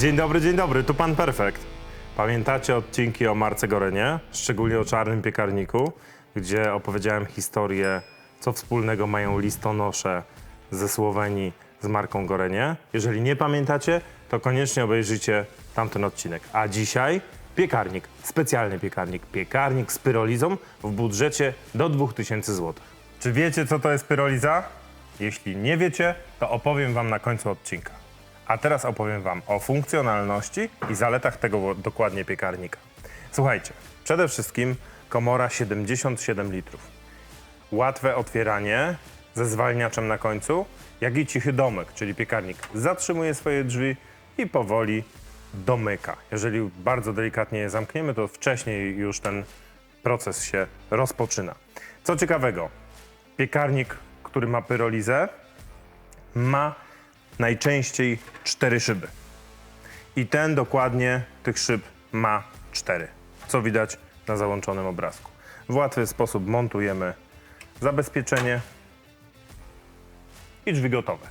Dzień dobry, dzień dobry, tu pan Perfekt. Pamiętacie odcinki o Marce Gorenie, szczególnie o czarnym piekarniku, gdzie opowiedziałem historię, co wspólnego mają listonosze ze Słowenii z marką Gorenie. Jeżeli nie pamiętacie, to koniecznie obejrzyjcie tamten odcinek. A dzisiaj piekarnik, specjalny piekarnik, piekarnik z pyrolizą w budżecie do 2000 zł. Czy wiecie, co to jest pyroliza? Jeśli nie wiecie, to opowiem wam na końcu odcinka. A teraz opowiem Wam o funkcjonalności i zaletach tego dokładnie piekarnika. Słuchajcie, przede wszystkim komora 77 litrów. Łatwe otwieranie ze zwalniaczem na końcu, jak i cichy domek, czyli piekarnik zatrzymuje swoje drzwi i powoli domyka. Jeżeli bardzo delikatnie je zamkniemy, to wcześniej już ten proces się rozpoczyna. Co ciekawego, piekarnik, który ma pyrolizę, ma najczęściej cztery szyby. I ten dokładnie tych szyb ma cztery, co widać na załączonym obrazku. W łatwy sposób montujemy zabezpieczenie i drzwi gotowe.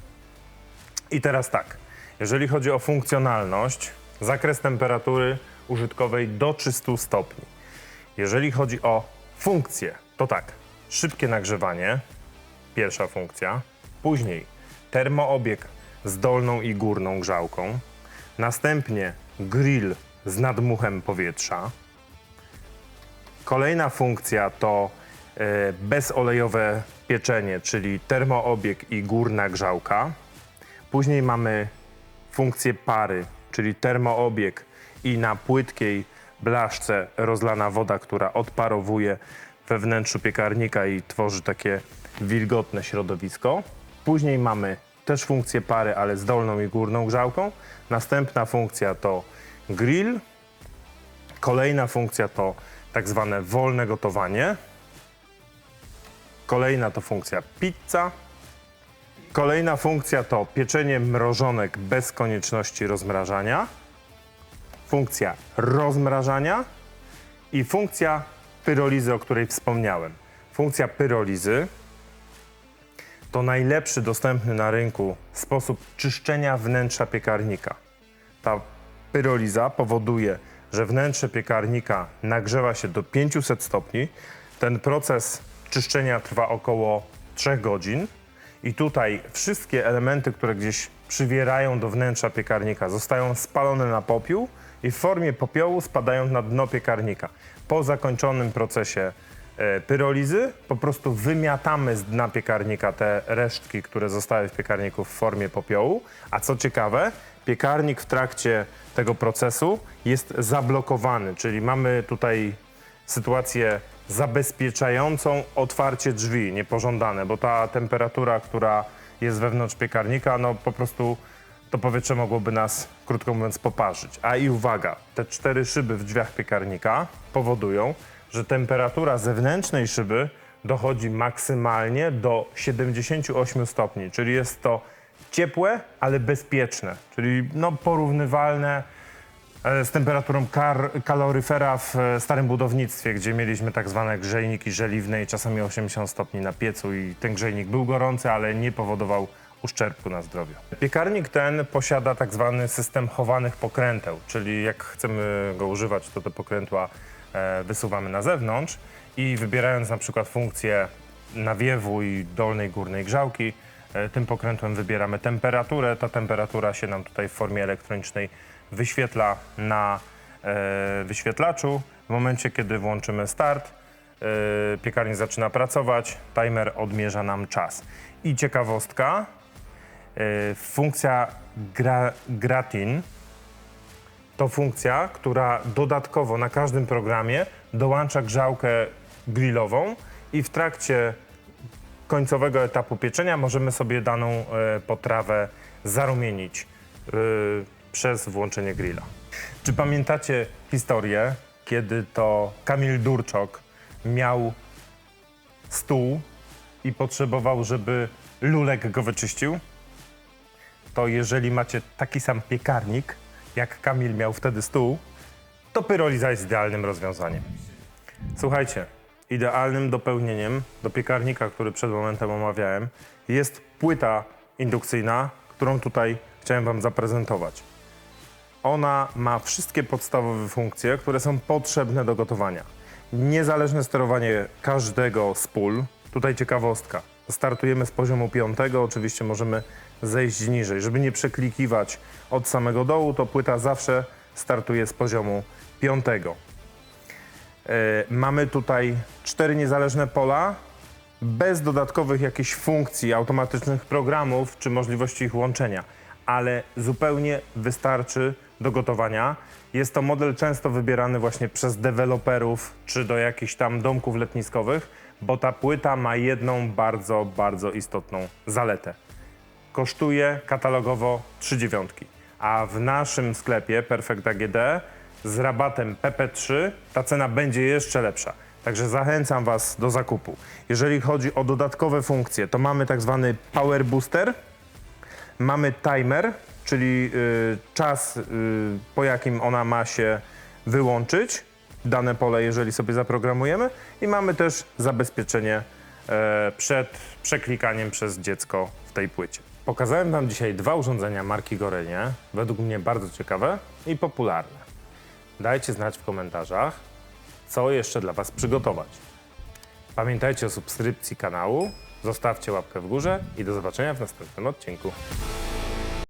I teraz tak, jeżeli chodzi o funkcjonalność, zakres temperatury użytkowej do 300 stopni. Jeżeli chodzi o funkcję, to tak, szybkie nagrzewanie, pierwsza funkcja, później termoobieg z dolną i górną grzałką, następnie grill z nadmuchem powietrza. Kolejna funkcja to e, bezolejowe pieczenie, czyli termoobieg i górna grzałka. Później mamy funkcję pary, czyli termoobieg i na płytkiej blaszce rozlana woda, która odparowuje we wnętrzu piekarnika i tworzy takie wilgotne środowisko. Później mamy też funkcję pary, ale z dolną i górną grzałką. Następna funkcja to grill. Kolejna funkcja to tak zwane wolne gotowanie. Kolejna to funkcja pizza. Kolejna funkcja to pieczenie mrożonek bez konieczności rozmrażania. Funkcja rozmrażania i funkcja pyrolizy, o której wspomniałem. Funkcja pyrolizy to najlepszy dostępny na rynku sposób czyszczenia wnętrza piekarnika. Ta pyroliza powoduje, że wnętrze piekarnika nagrzewa się do 500 stopni. Ten proces czyszczenia trwa około 3 godzin. I tutaj wszystkie elementy, które gdzieś przywierają do wnętrza piekarnika, zostają spalone na popiół i w formie popiołu spadają na dno piekarnika. Po zakończonym procesie pyrolizy po prostu wymiatamy z dna piekarnika te resztki, które zostały w piekarniku w formie popiołu. A co ciekawe, piekarnik w trakcie tego procesu jest zablokowany, czyli mamy tutaj sytuację zabezpieczającą otwarcie drzwi niepożądane, bo ta temperatura, która jest wewnątrz piekarnika, no po prostu to powietrze mogłoby nas, krótko mówiąc, poparzyć. A i uwaga, te cztery szyby w drzwiach piekarnika powodują, że temperatura zewnętrznej szyby dochodzi maksymalnie do 78 stopni, czyli jest to ciepłe, ale bezpieczne, czyli no, porównywalne e, z temperaturą kar, kaloryfera w e, starym budownictwie, gdzie mieliśmy tak zwane grzejniki żeliwne i czasami 80 stopni na piecu i ten grzejnik był gorący, ale nie powodował uszczerbku na zdrowiu. Piekarnik ten posiada tak zwany system chowanych pokręteł, czyli jak chcemy go używać, to te pokrętła e, wysuwamy na zewnątrz i wybierając na przykład funkcję nawiewu i dolnej, górnej grzałki, e, tym pokrętłem wybieramy temperaturę. Ta temperatura się nam tutaj w formie elektronicznej wyświetla na e, wyświetlaczu. W momencie, kiedy włączymy start, e, piekarnik zaczyna pracować, timer odmierza nam czas. I ciekawostka, e, funkcja gra, gratin to funkcja, która dodatkowo na każdym programie dołącza grzałkę grillową i w trakcie końcowego etapu pieczenia możemy sobie daną e, potrawę zarumienić e, przez włączenie grilla. Czy pamiętacie historię, kiedy to Kamil Durczok miał stół i potrzebował, żeby Lulek go wyczyścił? To jeżeli macie taki sam piekarnik, jak Kamil miał wtedy stół, to pyroliza jest idealnym rozwiązaniem. Słuchajcie, idealnym dopełnieniem do piekarnika, który przed momentem omawiałem, jest płyta indukcyjna, którą tutaj chciałem Wam zaprezentować. Ona ma wszystkie podstawowe funkcje, które są potrzebne do gotowania. Niezależne sterowanie każdego z pól. Tutaj ciekawostka. Startujemy z poziomu piątego, oczywiście możemy zejść niżej. Żeby nie przeklikiwać od samego dołu, to płyta zawsze startuje z poziomu piątego. E, Mamy tutaj cztery niezależne pola, bez dodatkowych jakichś funkcji, automatycznych programów czy możliwości ich łączenia, ale zupełnie wystarczy do gotowania. Jest to model często wybierany właśnie przez deweloperów czy do jakichś tam domków letniskowych, bo ta płyta ma jedną bardzo, bardzo istotną zaletę kosztuje katalogowo 3 dziewiątki. A w naszym sklepie Perfect AGD z rabatem PP3 ta cena będzie jeszcze lepsza. Także zachęcam Was do zakupu. Jeżeli chodzi o dodatkowe funkcje, to mamy tak zwany Power Booster, mamy timer, czyli y, czas, y, po jakim ona ma się wyłączyć, dane pole, jeżeli sobie zaprogramujemy, i mamy też zabezpieczenie e, przed przeklikaniem przez dziecko w tej płycie. Pokazałem Wam dzisiaj dwa urządzenia marki Gorenie, według mnie bardzo ciekawe i popularne. Dajcie znać w komentarzach, co jeszcze dla Was przygotować. Pamiętajcie o subskrypcji kanału, zostawcie łapkę w górze i do zobaczenia w następnym odcinku.